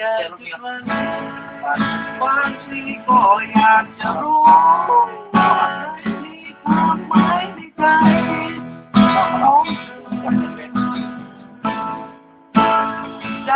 คิดว่าบางทีก็อยากจะรู้ว่ามีความหมายในใจของใจ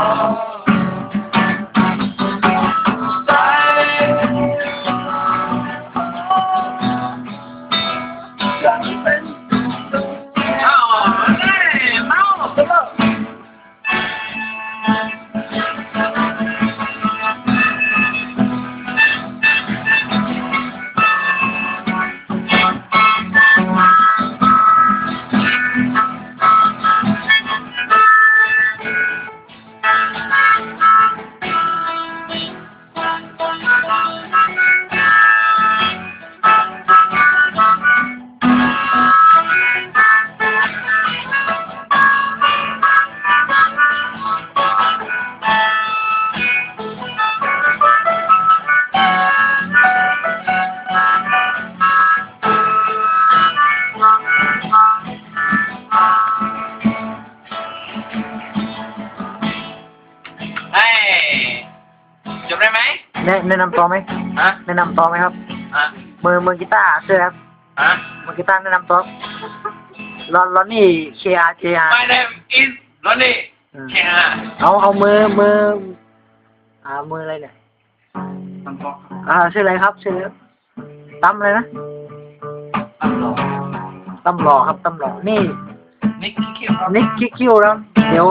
ก็ แนะแนะนำตัวไหมฮะแนะนำตัวไหมครับฮะมือมือกีตาร์เสื้อครับฮะมือกีตาร์แนะนำตัวรอนรอนนี่เคอาร์เคอาร์ My name is Ronnie แค่ฮะเอาเอามือมืออ่ามืออะไรเนี่ยตั้งกล้องอ่าชื่ออะไรครับชื่อตั้มอะไรนะตั้งรอตั้มหล่อครับตั้มหล่อนี่นิกกี้คิวครับนิกคิกคิวครับเดี๋ยว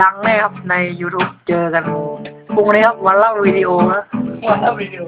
ดังแน่ครับใน YouTube เจอกัน พรุ่งนี้ครับวันเล่าวิดีโอนะวันเล่าวิดีโอ